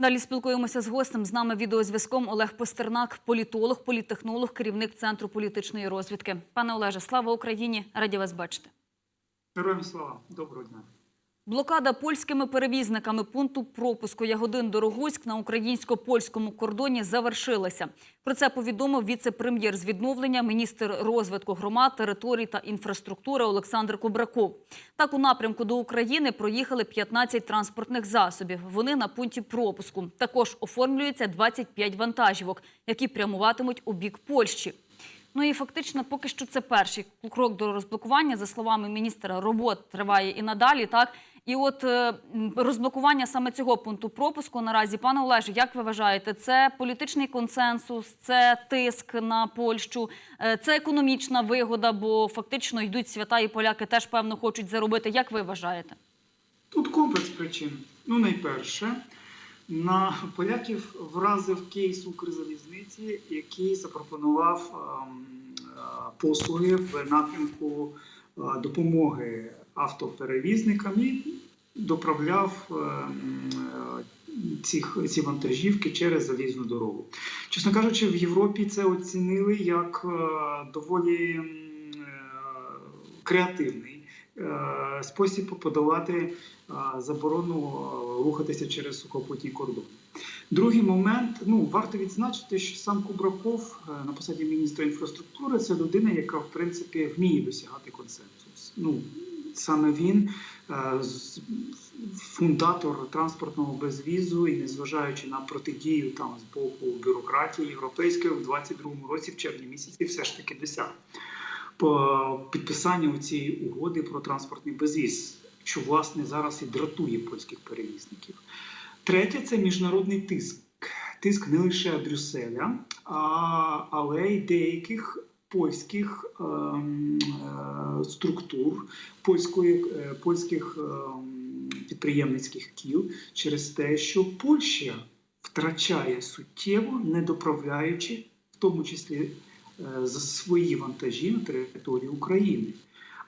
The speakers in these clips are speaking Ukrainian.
Далі спілкуємося з гостем. З нами відеозв'язком Олег Постернак, політолог, політтехнолог, керівник центру політичної розвідки. Пане Олеже, слава Україні! Раді вас бачити. Героям слава, доброго дня. Блокада польськими перевізниками пункту пропуску Ягодин Дорогуськ на українсько-польському кордоні завершилася. Про це повідомив віце-прем'єр з відновлення, міністр розвитку громад, територій та інфраструктури Олександр Кубраков. Так, у напрямку до України проїхали 15 транспортних засобів. Вони на пункті пропуску. Також оформлюється 25 вантажівок, які прямуватимуть у бік Польщі. Ну і фактично, поки що це перший крок до розблокування. За словами міністра, робот триває і надалі. Так і от е, розблокування саме цього пункту пропуску наразі, пане Олеже, як ви вважаєте, це політичний консенсус, це тиск на Польщу, е, це економічна вигода, бо фактично йдуть свята, і поляки теж певно хочуть заробити. Як ви вважаєте? Тут комплекс причин. Ну, найперше, на поляків вразив кейс Укрзалізниці, який запропонував ем, е, послуги в напрямку допомоги автоперевізникам і доправляв ем, е, ці вантажівки через залізну дорогу. Чесно кажучи, в Європі це оцінили як е, доволі е, креативний е, спосіб подолати е, заборону е, рухатися через сухопутні кордони. Другий момент, ну варто відзначити, що сам Кубраков е, на посаді міністра інфраструктури це людина, яка в принципі вміє досягати консенсус. Ну саме він е, фундатор транспортного безвізу і незважаючи на протидію там з боку бюрократії європейської в 22-му році, в червні місяці, все ж таки досяг по підписанню цієї угоди про транспортний безвіз, що власне зараз і дратує польських перевізників. Третє це міжнародний тиск. Тиск не лише Брюсселя, а, але й деяких польських ем, е, структур, польської, е, польських ем, підприємницьких кіл через те, що Польща втрачає суттєво, не доправляючи, в тому числі е, за свої вантажі на територію України.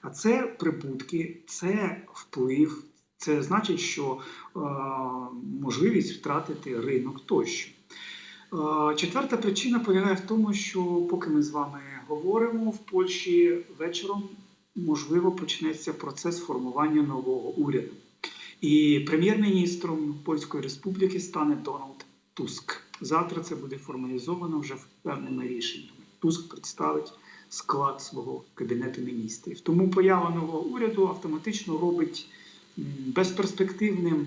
А це прибутки, це вплив, це значить, що е, можливість втратити ринок тощо. Е, Четверта причина полягає в тому, що поки ми з вами говоримо, в Польщі вечором можливо почнеться процес формування нового уряду. І прем'єр-міністром Польської Республіки стане Дональд Туск. Завтра це буде формалізовано вже впевненими рішеннями. Туск представить склад свого кабінету міністрів. Тому поява нового уряду автоматично робить безперспективним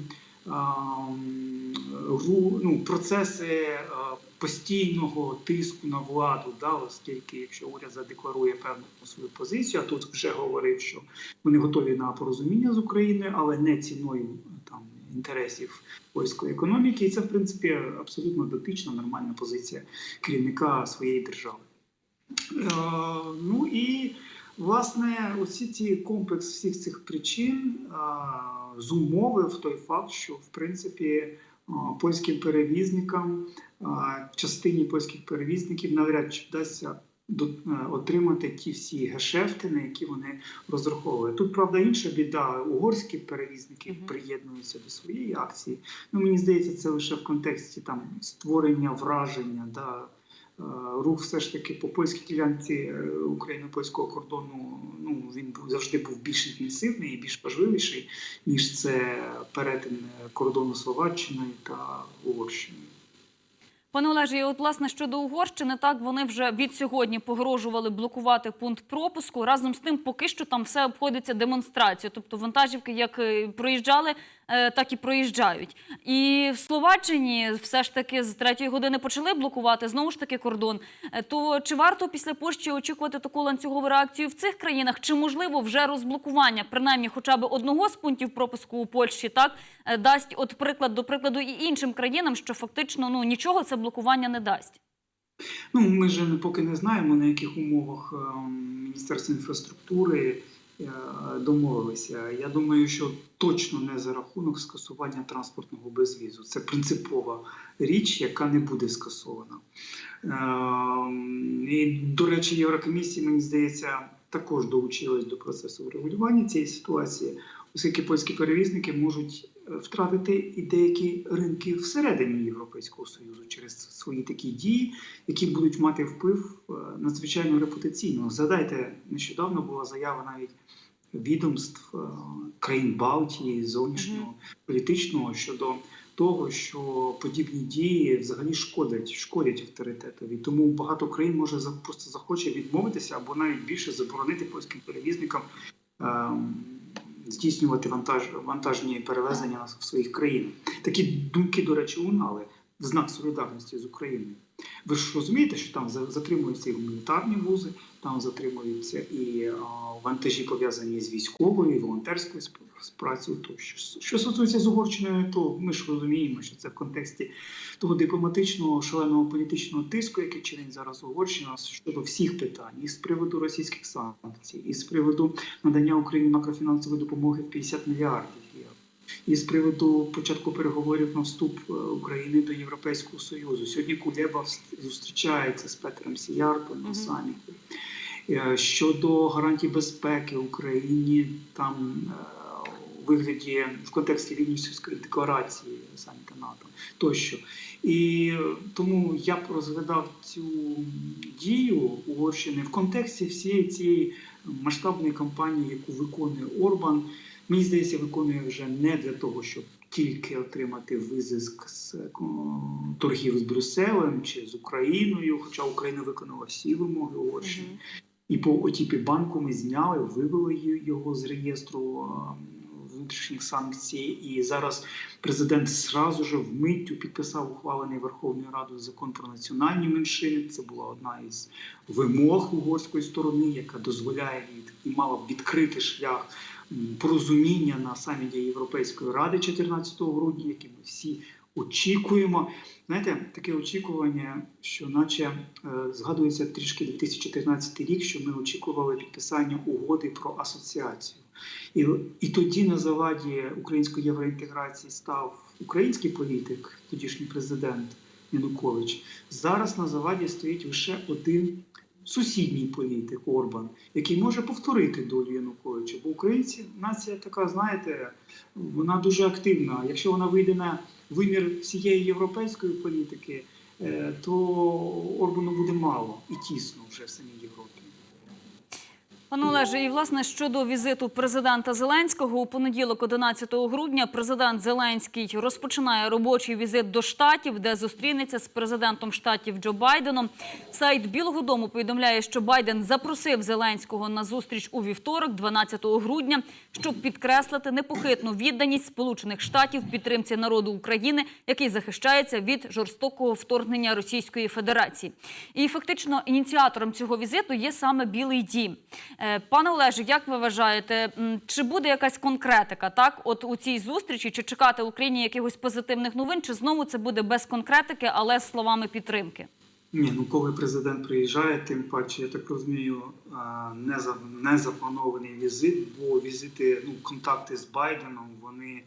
ну, процеси постійного тиску на владу, да, оскільки якщо уряд задекларує певну свою позицію, а тут вже говорив, що вони готові на порозуміння з Україною, але не ціною там інтересів польської економіки, і це в принципі абсолютно дотична нормальна позиція керівника своєї держави. Е, ну і власне усі ці комплекс всіх цих причин е, зумовив той факт, що в принципі е, польським перевізникам, е, частині польських перевізників навряд чи вдасться е, отримати ті всі гешефти, на які вони розраховували. Тут правда інша біда. Угорські перевізники приєднуються до своєї акції. Ну мені здається, це лише в контексті там створення враження. Да, рух все ж таки по польській ділянці е, україно-польського кордону. Ну він був завжди був більш інтенсивний і більш важливіший, ніж це перетин е, кордону Словаччиною та Угорщиною. Пане Олеже, і от власне щодо Угорщини, так вони вже від сьогодні погрожували блокувати пункт пропуску. Разом з тим, поки що там все обходиться демонстрацією. Тобто вантажівки як е, проїжджали, е, так і проїжджають. І в Словаччині все ж таки з третьої години почали блокувати знову ж таки кордон. Е, То чи варто після Польщі очікувати таку ланцюгову реакцію в цих країнах? Чи можливо вже розблокування, принаймні, хоча б одного з пунктів пропуску у Польщі, так е, дасть от приклад до прикладу і іншим країнам, що фактично ну нічого це блокування не дасть. Ну ми ж поки не знаємо на яких умовах е, Міністерство інфраструктури е, домовилися. Я думаю, що точно не за рахунок скасування транспортного безвізу. Це принципова річ, яка не буде скасована. Е, І, до речі, Єврокомісія, мені здається, також долучилась до процесу врегулювання цієї ситуації, оскільки польські перевізники можуть втратити і деякі ринки всередині Європейського Союзу через свої такі дії, які будуть мати вплив е, надзвичайно репутаційно. Згадайте, нещодавно була заява навіть відомств е, країн Балтії, зовнішнього політичного щодо того, що подібні дії взагалі шкодять, шкодять авторитетові. Тому багато країн може просто захоче відмовитися або навіть більше заборонити польським перевізникам ем, здійснювати вантаж, вантажні перевезення в своїх країнах. Такі думки, до речі, лунали в знак солідарності з Україною. Ви ж розумієте, що там за- затримуються і гуманітарні вузи, там затримуються і вантажі пов'язані з військовою, і волонтерською сп- працею. Тощо що стосується з Угорщиною, то ми ж розуміємо, що це в контексті того дипломатичного шаленого політичного тиску, який чинить зараз Угорщина щодо всіх питань, і з приводу російських санкцій, і з приводу надання Україні макрофінансової допомоги в 50 мільярдів євро. І з приводу початку переговорів на вступ е, України до Європейського Союзу. Сьогодні Кулеба зустрічається з Петром Сіяртом на саміті. Е, Щодо гарантій безпеки Україні, там е, у вигляді в контексті Вільнюсівської декларації саміта НАТО тощо. І тому я б розглядав цю дію Угорщини в контексті всієї цієї масштабної кампанії, яку виконує Орбан. Мені здається, виконує вже не для того, щоб тільки отримати визиск з е, торгів з Брюсселем чи з Україною, хоча Україна виконала всі вимоги Угорщини. І по ОТІПі банку ми зняли, вивели його з реєстру внутрішніх санкцій. І зараз президент зразу ж вмиттю підписав ухвалений Верховною Радою закон про національні меншини. Це була одна із вимог угорської сторони, яка дозволяє і мала б відкрити шлях порозуміння на саміті Європейської ради 14 грудня, який ми всі очікуємо. Знаєте, таке очікування, що наче е, згадується трішки 2014 рік, що ми очікували підписання угоди про асоціацію. І, і тоді на заваді української євроінтеграції став український політик, тодішній президент Янукович. Зараз на заваді стоїть лише один сусідній політик Орбан, який може повторити долю Януковича. Бо українці нація така, знаєте, вона дуже активна. Якщо вона вийде на вимір всієї європейської політики, е, то Орбану буде мало і тісно вже в самій Європі. Пане Олеже, і власне щодо візиту президента Зеленського у понеділок, 11 грудня, президент Зеленський розпочинає робочий візит до штатів, де зустрінеться з президентом штатів Джо Байденом. Сайт Білого Дому повідомляє, що Байден запросив Зеленського на зустріч у вівторок, 12 грудня, щоб підкреслити непохитну відданість Сполучених Штатів підтримці народу України, який захищається від жорстокого вторгнення Російської Федерації. І фактично ініціатором цього візиту є саме Білий Дім. Е, Пане Олеже, як ви вважаєте, чи буде якась конкретика так, от у цій зустрічі, чи чекати Україні якихось позитивних новин, чи знову це буде без конкретики, але з словами підтримки? Ні, ну коли президент приїжджає, тим паче, я так розумію, не за не запланований візит, бо візити, ну контакти з Байденом, вони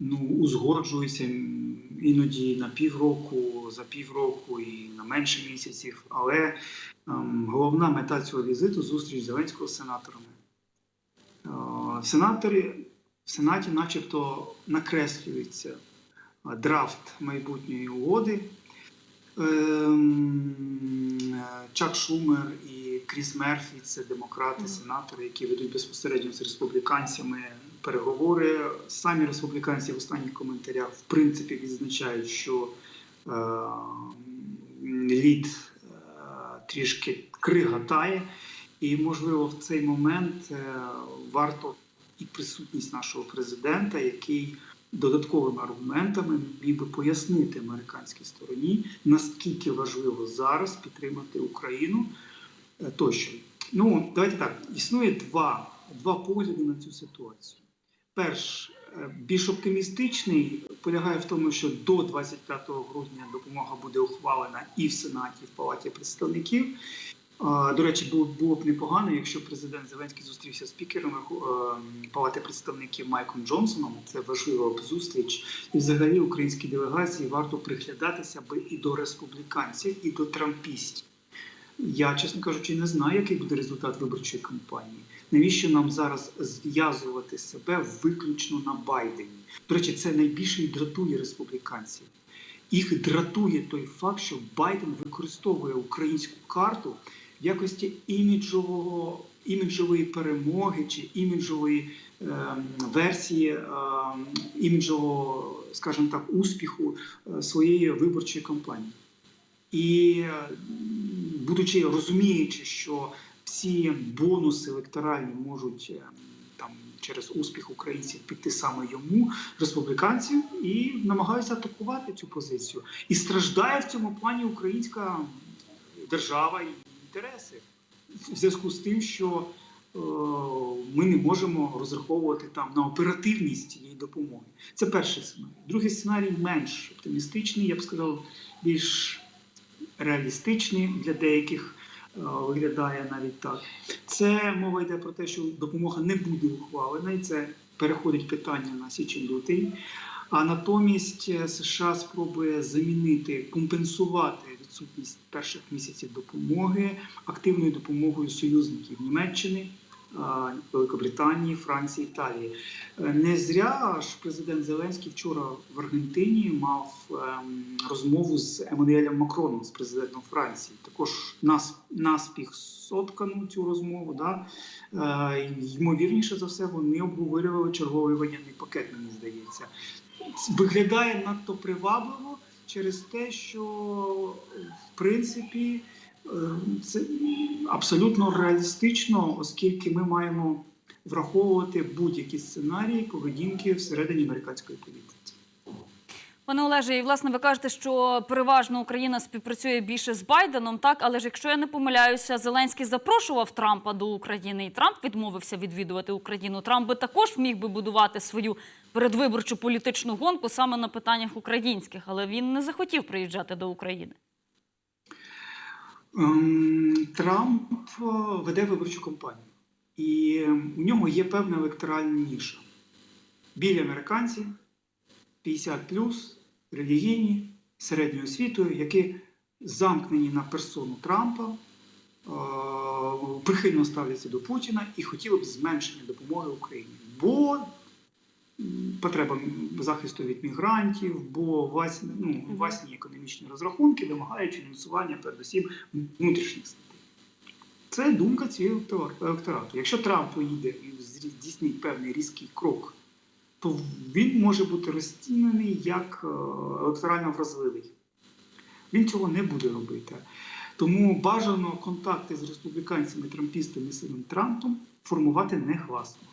ну узгоджуються іноді на півроку, за півроку і на менше місяців. Але головна мета цього візиту зустріч Зеленського з сенаторами. Сенатори в Сенаті, начебто, накреслюється драфт майбутньої угоди. Ем, е, Чак Шумер і Кріс Мерфі це демократи, сенатори, які ведуть безпосередньо з республіканцями переговори. Самі республіканці в останніх коментарях в принципі відзначають, що е, лід трішки кригатає, і можливо в цей момент е, варто і присутність нашого президента, який додатковими аргументами міг би пояснити американській стороні, наскільки важливо зараз підтримати Україну е, тощо. Ну, давайте так. Існує два, два погляди на цю ситуацію. Перш, е, більш оптимістичний полягає в тому, що до 25 грудня допомога буде ухвалена і в Сенаті, і в Палаті представників. До речі, було, було б непогано, якщо президент Зеленський зустрівся з спікером е, Палати представників Майком Джонсоном. Це важлива зустріч. І взагалі українській делегації варто приглядатися би і до республіканців, і до трампістів. Я, чесно кажучи, не знаю, який буде результат виборчої кампанії. Навіщо нам зараз зв'язувати себе виключно на Байдені? До речі, це найбільше і дратує республіканців. Їх дратує той факт, що Байден використовує українську карту в якості іміджового, іміджової перемоги чи іміджової ем, версії ем, іміджового, скажімо так, успіху е, своєї виборчої кампанії. І е, будучи розуміючи, що всі бонуси електоральні можуть е, там через успіх українців піти саме йому, республіканців, і намагаються атакувати цю позицію. І страждає в цьому плані українська держава і інтереси в зв'язку з тим, що е, ми не можемо розраховувати там на оперативність цієї допомоги. Це перший сценарій. Другий сценарій менш оптимістичний, я б сказав, більш реалістичний для деяких. е, Виглядає навіть так. Це мова йде про те, що допомога не буде ухвалена, і це переходить питання на січень-лютий. А натомість е, США спробує замінити, компенсувати відсутність перших місяців допомоги активною допомогою союзників Німеччини, Великобританії, Франції, Італії. Е, Не зря ж президент Зеленський вчора в Аргентині мав ем, розмову з Еммануелем Макроном, з президентом Франції. Також нас наспіх соткану цю розмову. Да? Е, ймовірніше за все, вони обговорювали черговий воєнний пакет, мені здається. Виглядає надто привабливо через те, що в принципі це абсолютно реалістично, оскільки ми маємо враховувати будь-які сценарії поведінки всередині американської політики. Пане Олеже, і власне ви кажете, що переважно Україна співпрацює більше з Байденом, так але ж якщо я не помиляюся, Зеленський запрошував Трампа до України, і Трамп відмовився відвідувати Україну. Трамп би також міг би будувати свою передвиборчу політичну гонку саме на питаннях українських, але він не захотів приїжджати до України. Ем, Трамп е, веде виборчу кампанію, і у нього є певна електоральна ніша. Білі американці, 50 релігійні, середньою освітою, які замкнені на персону Трампа, е, прихильно ставляться до Путіна і хотіли б зменшення допомоги Україні. Бо потреба захисту від мігрантів, бо власні, ну, власні економічні розрахунки вимагають фінансування передусім внутрішніх статей. Це думка цієї електорату. Якщо Трамп поїде і здійснить певний різкий крок, то він може бути розцінений як е, електорально вразливий. Він цього не буде робити. Тому бажано контакти з республіканцями, трампістами і самим Трампом формувати негласно. Е,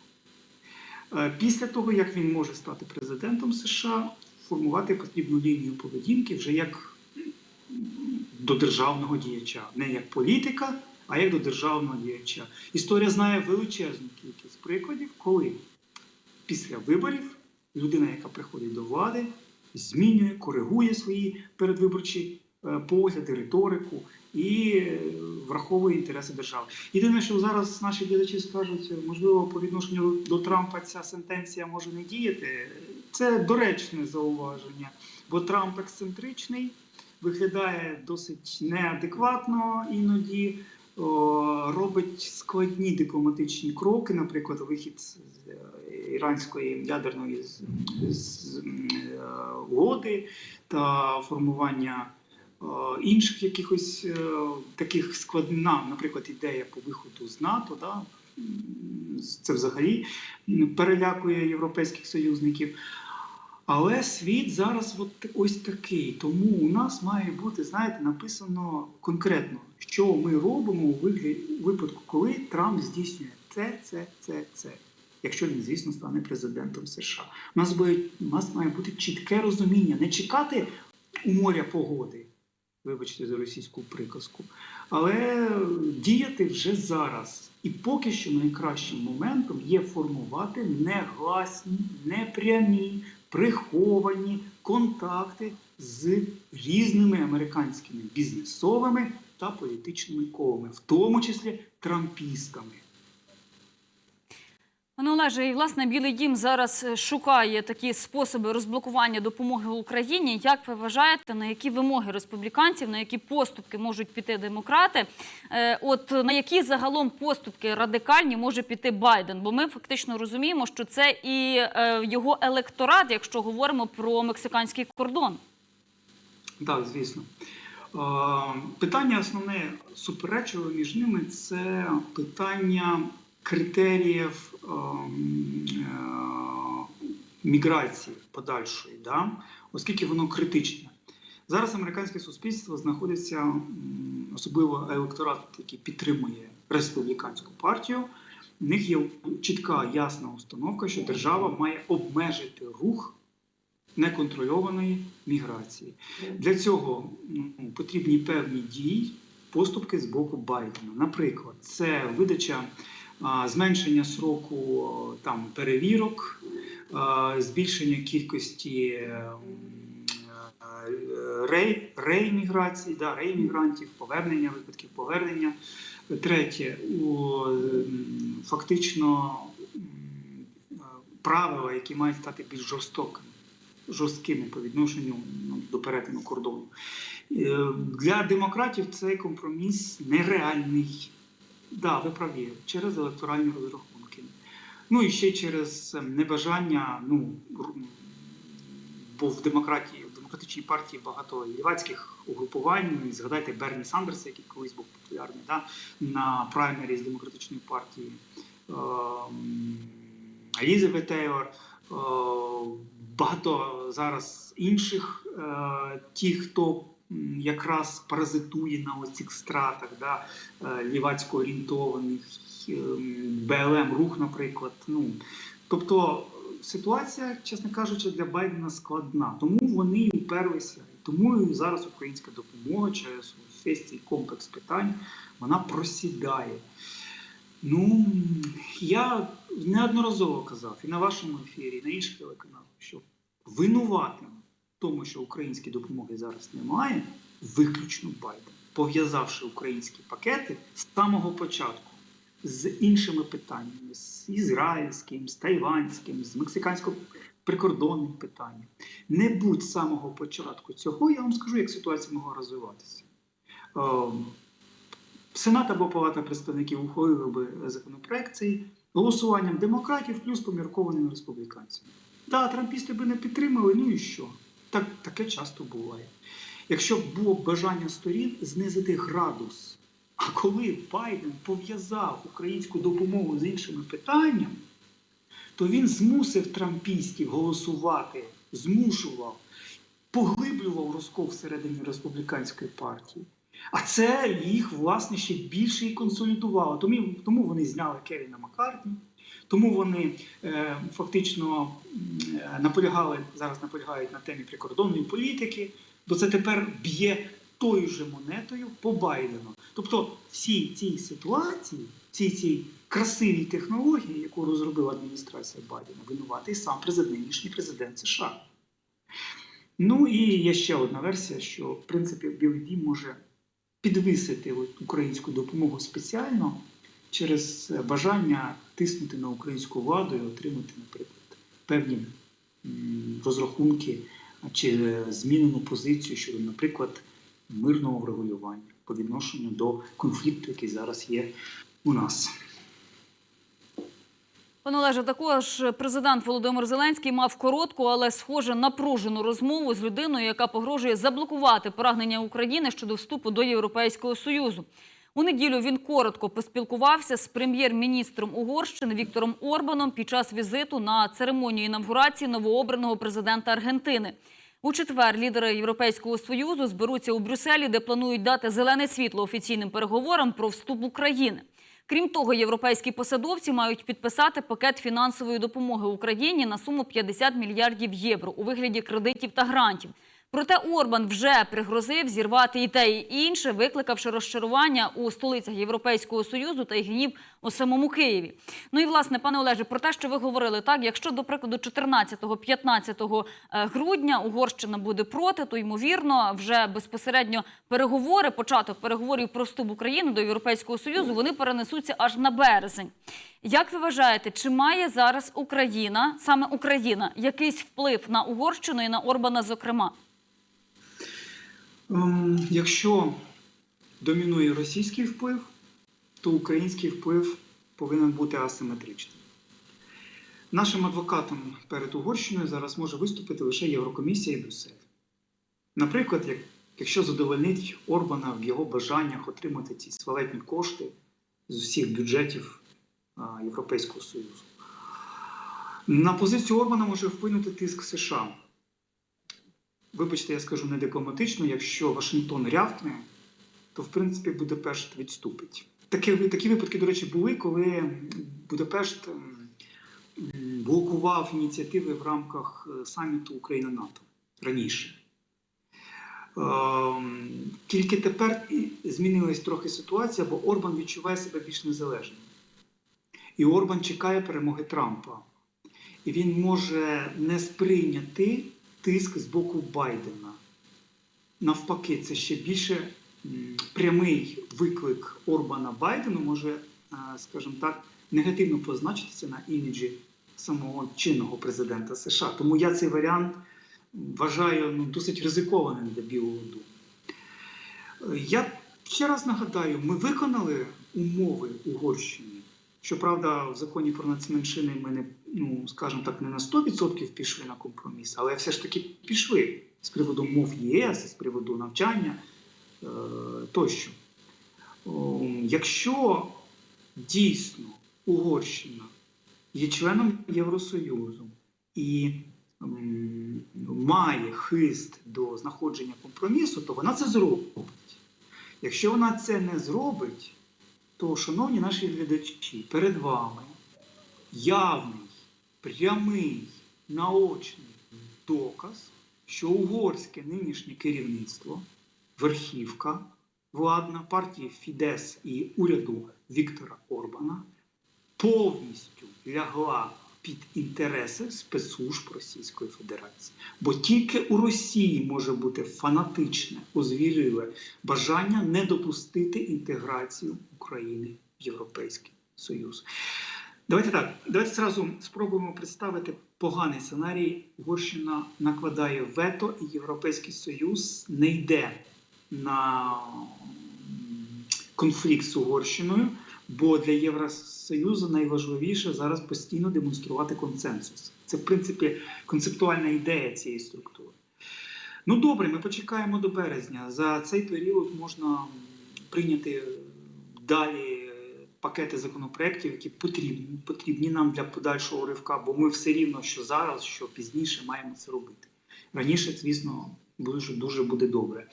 Після того, як він може стати президентом США, формувати потрібну лінію поведінки вже як до державного діяча, не як політика, а як до державного діяча. Історія знає величезну кількість прикладів, коли після виборів людина, яка приходить до влади, змінює, коригує свої передвиборчі е, погляди, риторику і е, враховує інтереси держави. Єдине, що зараз наші глядачі скажуть, можливо, по відношенню до Трампа ця сентенція може не діяти. Це доречне зауваження, бо Трамп ексцентричний, виглядає досить неадекватно іноді. Робить складні дипломатичні кроки, наприклад, вихід з е, іранської ядерної з, з, е, угоди та формування е, інших якихось е, таких складна, наприклад, ідея по виходу з НАТО, да, це взагалі перелякує європейських союзників. Але світ зараз от ось такий. Тому у нас має бути, знаєте, написано конкретно, що ми робимо у вигляді випадку, коли Трамп здійснює це, це, це, це. Якщо він, звісно, стане президентом США. У нас, буде, у нас має бути чітке розуміння, не чекати у моря погоди, вибачте за російську приказку, але діяти вже зараз. І поки що найкращим моментом є формувати негласні, непрямі, приховані контакти з різними американськими бізнесовими та політичними колами, в тому числі трампістами. Пане Олеже, і власне Білий Дім зараз е, шукає такі способи розблокування допомоги Україні. Як ви вважаєте, на які вимоги республіканців, на які поступки можуть піти демократи? Е, От на які загалом поступки радикальні може піти Байден? Бо ми фактично розуміємо, що це і е, його електорат, якщо говоримо про мексиканський кордон. Так, звісно. Питання основне суперечливе між ними це питання критеріїв ем, е, міграції подальшої, да? оскільки воно критичне. Зараз американське суспільство знаходиться, особливо електорат, який підтримує республіканську партію. У них є чітка ясна установка, що держава має обмежити рух неконтрольованої міграції. Для цього ну, потрібні певні дії, поступки з боку Байдена. Наприклад, це видача зменшення сроку там перевірок, збільшення кількості ем, е, рей, реімміграції, да, реіммігрантів, повернення випадків повернення. Третє, у, ем, фактично е, правила, які мають стати більш жорстокими жорсткими по відношенню ну, до перетину кордону. Е, Для демократів цей компроміс нереальний. Да, ви праві, через електоральні розрахунки. Ну і ще через ем, небажання, ну бо в демократії, в демократичній партії багато лівацьких угрупувань. Згадайте Берні Сандерса, який колись був популярний да, на праймері з демократичної партії. Ем, Елізабет Тейлор, е, багато зараз інших, е, ті, хто якраз паразитує на ось цих стратах, да, е, лівацько орієнтованих, ем, БЛМ рух, наприклад. Ну, тобто ситуація, чесно кажучи, для Байдена складна. Тому вони і уперлися. Тому і зараз українська допомога через весь цей комплекс питань вона просідає. Ну, я неодноразово казав і на вашому ефірі, і на інших телеканалах, що винуватим тому, що української допомоги зараз немає, виключно Байден, пов'язавши українські пакети з самого початку з іншими питаннями, з ізраїльським, з тайванським, з мексикансько-прикордонним питанням. Не будь з самого початку цього, я вам скажу, як ситуація могла розвиватися. Ем, Сенат або Палата представників ухвалили би законопроект цей голосуванням демократів плюс поміркованими республіканцями. Так, трампісти би не підтримали, ну і що? Так, таке часто буває. Якщо б було бажання сторін знизити градус, а коли Байден пов'язав українську допомогу з іншими питаннями, то він змусив трампістів голосувати, змушував, поглиблював розкол всередині республіканської партії. А це їх, власне, ще більше і консолідувало. Тому, вони зняли Кевіна Маккартні, тому вони е, фактично е, наполягали, зараз наполягають на темі прикордонної політики, бо це тепер б'є тою же монетою по Байдену. Тобто всі ці ситуації, всі ці красиві технології, яку розробила адміністрація Байдена, винуватий сам президент, нинішній президент США. Ну і є ще одна версія, що в принципі Білий Дім може підвисити українську допомогу спеціально через бажання тиснути на українську владу і отримати, наприклад, певні розрахунки чи змінену позицію щодо, наприклад, мирного врегулювання по відношенню до конфлікту, який зараз є у нас. Пане Олеже, також президент Володимир Зеленський мав коротку, але схоже напружену розмову з людиною, яка погрожує заблокувати прагнення України щодо вступу до Європейського союзу. У неділю він коротко поспілкувався з прем'єр-міністром Угорщини Віктором Орбаном під час візиту на церемонію інавгурації новообраного президента Аргентини. У четвер лідери Європейського союзу зберуться у Брюсселі, де планують дати зелене світло офіційним переговорам про вступ України. Крім того, європейські посадовці мають підписати пакет фінансової допомоги Україні на суму 50 мільярдів євро у вигляді кредитів та грантів. Проте Орбан вже пригрозив зірвати і те, і інше, викликавши розчарування у столицях Європейського союзу та й гнів у самому Києві. Ну і власне, пане Олеже, про те, що ви говорили, так якщо до прикладу 14-15 е, грудня Угорщина буде проти, то ймовірно вже безпосередньо переговори, початок переговорів про вступ України до Європейського союзу, вони перенесуться аж на березень. Як ви вважаєте, чи має зараз Україна, саме Україна, якийсь вплив на Угорщину і на Орбана, зокрема? Якщо домінує російський вплив, то український вплив повинен бути асиметричним. Нашим адвокатом перед Угорщиною зараз може виступити лише Єврокомісія і Брюссель. Наприклад, якщо задовольнить Орбана в його бажаннях отримати ці свалетні кошти з усіх бюджетів Європейського Союзу. На позицію Орбана може вплинути тиск США. Вибачте, я скажу не дипломатично, якщо Вашингтон рявкне, то в принципі Будапешт відступить. Такі, такі випадки, до речі, були, коли Будапешт ем, блокував ініціативи в рамках е, саміту Україна-НАТО раніше. Ем, Тільки тепер змінилась трохи ситуація, бо Орбан відчуває себе більш незалежним. І Орбан чекає перемоги Трампа. І він може не сприйняти тиск з боку Байдена. Навпаки, це ще більше прямий виклик Орбана Байдену може, е, скажімо так, негативно позначитися на іміджі самого чинного президента США. Тому я цей варіант вважаю ну, досить ризикованим для Білого Дому. Я ще раз нагадаю, ми виконали умови Угорщини. Щоправда, в законі про нацменшини ми не, ну, скажімо так, не на 100% пішли на компроміс, але все ж таки пішли з приводу мов ЄС, з приводу навчання е, тощо. Якщо дійсно Угорщина є членом Євросоюзу і має хист до знаходження компромісу, то вона це зробить. Якщо вона це не зробить, то, шановні наші глядачі, перед вами явний, прямий, наочний доказ, що угорське нинішнє керівництво, верхівка владна партії Фідес і уряду Віктора Орбана повністю лягла під інтереси спецслужб Російської Федерації. Бо тільки у Росії може бути фанатичне, озвіріле бажання не допустити інтеграцію України в Європейський Союз. Давайте так, давайте зразу спробуємо представити поганий сценарій. Угорщина накладає вето, і Європейський Союз не йде на конфлікт з Угорщиною, бо для Євросоюзу найважливіше зараз постійно демонструвати консенсус. Це, в принципі, концептуальна ідея цієї структури. Ну добре, ми почекаємо до березня. За цей період можна прийняти далі пакети законопроєктів, які потрібні, потрібні нам для подальшого ривка, бо ми все рівно, що зараз, що пізніше маємо це робити. Раніше, звісно, дуже дуже буде добре.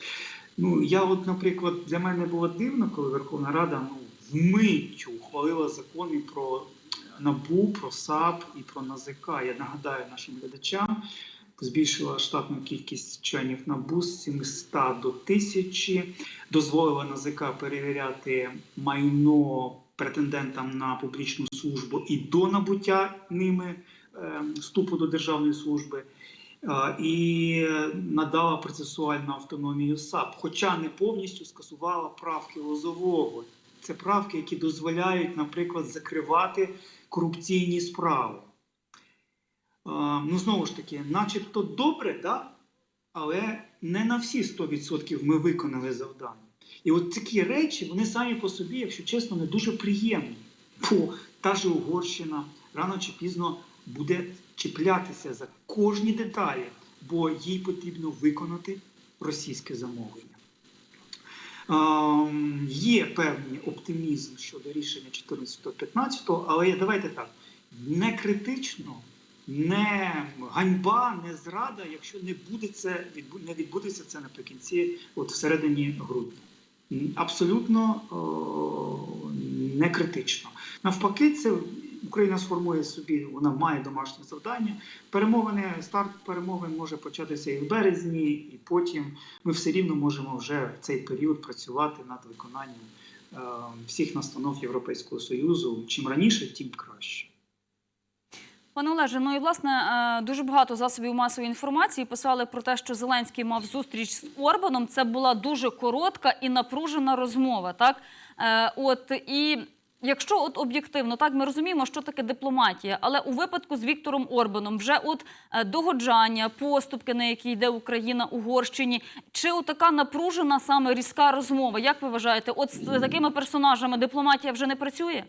Ну я, от, наприклад, для мене було дивно, коли Верховна Рада ну, вмиттю ухвалила закони про НАБУ, про САП і про НАЗК. Я нагадаю нашим глядачам, збільшила штатну кількість членів НАБУ з 700 до 1000, дозволила НАЗК перевіряти майно претендентам на публічну службу і до набуття ними е, вступу до державної служби. е, І надала процесуальну автономію САП, хоча не повністю скасувала правки Лозового. Це правки, які дозволяють, наприклад, закривати корупційні справи. Е, Ну, знову ж таки, начебто добре, да? але не на всі 100% ми виконали завдання. І от такі речі, вони самі по собі, якщо чесно, не дуже приємні. Бо та ж Угорщина рано чи пізно буде чіплятися за кожні деталі, бо їй потрібно виконати російське замовлення. Ем, є певний оптимізм щодо рішення 14-15, але давайте так, не критично, не ганьба, не зрада, якщо не буде це, не відбудеться це наприкінці, от всередині грудня. Абсолютно не критично. Навпаки, це Україна сформує собі, вона має домашнє завдання. Перемовини, старт перемовин може початися і в березні, і потім ми все рівно можемо вже в цей період працювати над виконанням е, всіх настанов Європейського Союзу. Чим раніше, тим краще. Пане Олеже, ну і власне е, дуже багато засобів масової інформації писали про те, що Зеленський мав зустріч з Орбаном. Це була дуже коротка і напружена розмова. Так, Е, от і якщо от об'єктивно, так ми розуміємо, що таке дипломатія, але у випадку з Віктором Орбаном вже от е, догоджання, поступки, на які йде Україна Угорщині, чи от така напружена саме різка розмова? Як ви вважаєте, от з такими персонажами дипломатія вже не працює?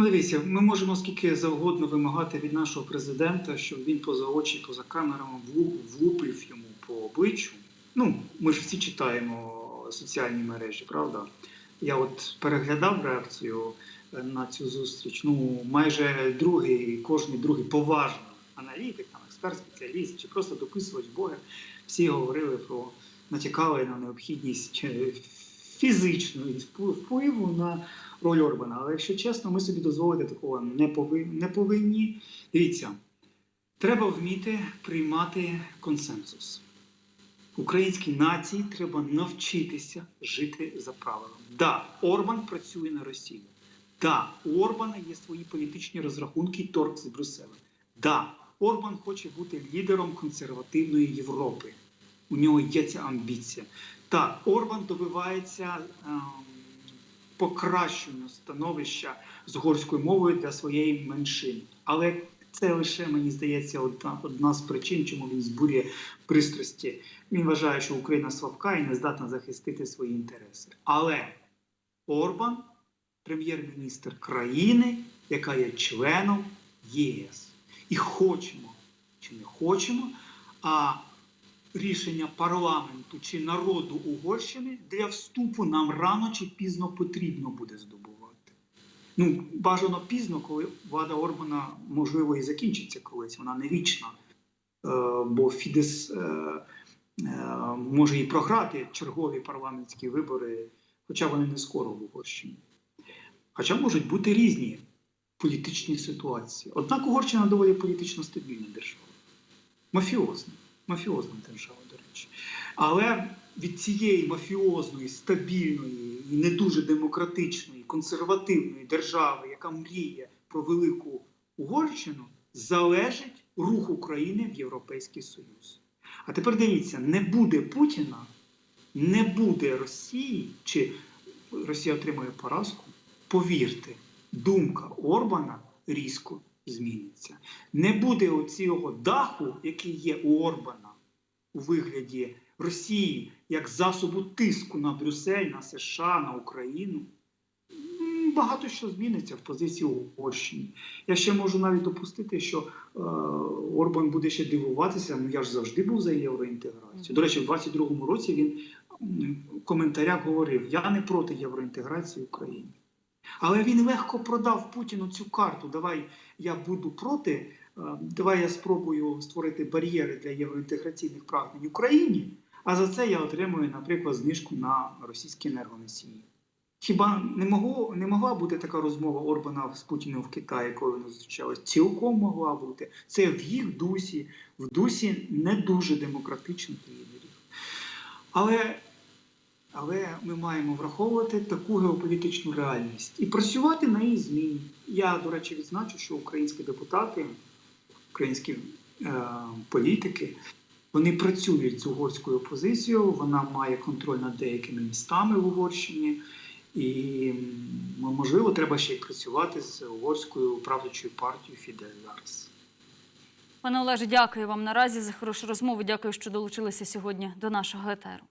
Ну, дивіться, ми можемо скільки завгодно вимагати від нашого президента, щоб він поза очі, поза камерами влу- влупив йому по обличчю. Ну, ми ж всі читаємо соціальні мережі, правда? Я от переглядав реакцію е, на цю зустріч. Ну, майже другий, кожний другий поважний аналітик, там, експерт, спеціаліст чи просто дописувач Бога, всі говорили про натякали на необхідність фізичної впливу- на роль Орбана. Але якщо чесно, ми собі дозволити такого. Не повинні. Дивіться, треба вміти приймати консенсус. Українській нації треба навчитися жити за правилами. Да, Орбан працює на Росію. Да, у Орбана є свої політичні розрахунки і торг з Брюсселем. Да, Орбан хоче бути лідером консервативної Європи. У нього є ця амбіція. Так, Орбан добивається ем, покращення становища з угорською мовою для своєї меншини. Але це лише, мені здається, одна, одна з причин, чому він збурює пристрасті. Він вважає, що Україна слабка і не здатна захистити свої інтереси. Але Орбан прем'єр-міністр країни, яка є членом ЄС. І хочемо чи не хочемо, а рішення парламенту чи народу Угорщини для вступу нам рано чи пізно потрібно буде здобувати. Ну, бажано пізно, коли влада Орбана, можливо, і закінчиться колись, вона не вічна. Е, бо Фідес е, е, може і програти чергові парламентські вибори, хоча вони не скоро в Угорщині. Хоча можуть бути різні політичні ситуації. Однак Угорщина доволі політично стабільна держава. Мафіозна. Мафіозна держава, до речі. Але від цієї мафіозної, стабільної і не дуже демократичної, консервативної держави, яка мріє про велику Угорщину, залежить рух України в Європейський Союз. А тепер дивіться, не буде Путіна, не буде Росії, чи Росія отримає поразку. Повірте, думка Орбана різко зміниться. Не буде оцього даху, який є у Орбана у вигляді Росії як засобу тиску на Брюссель, на США, на Україну. Багато що зміниться в позиції Угорщини. Я ще можу навіть допустити, що е, Орбан буде ще дивуватися. Ну я ж завжди був за євроінтеграцію. До речі, в 22-му році він в коментарях говорив: я не проти євроінтеграції України. Але він легко продав Путіну цю карту. Давай я буду проти. е, Давай я спробую створити бар'єри для євроінтеграційних прагнень Україні. А за це я отримую, наприклад, знижку на російські енергоносії. Хіба не могло не могла бути така розмова Орбана з Путіним в Китаї, коли вони зустрічалися? Цілком могла бути. Це в їх дусі, в дусі не дуже демократичних лідерів. Але, але ми маємо враховувати таку геополітичну реальність і працювати на її зміні. Я, до речі, відзначу, що українські депутати, українські е, політики. Вони працюють з угорською опозицією, вона має контроль над деякими містами в Угорщині, і можливо, треба ще й працювати з угорською правлячою партією Фідель зараз. Пане Олеже, дякую вам наразі за хорошу розмову. Дякую, що долучилися сьогодні до нашого етеру.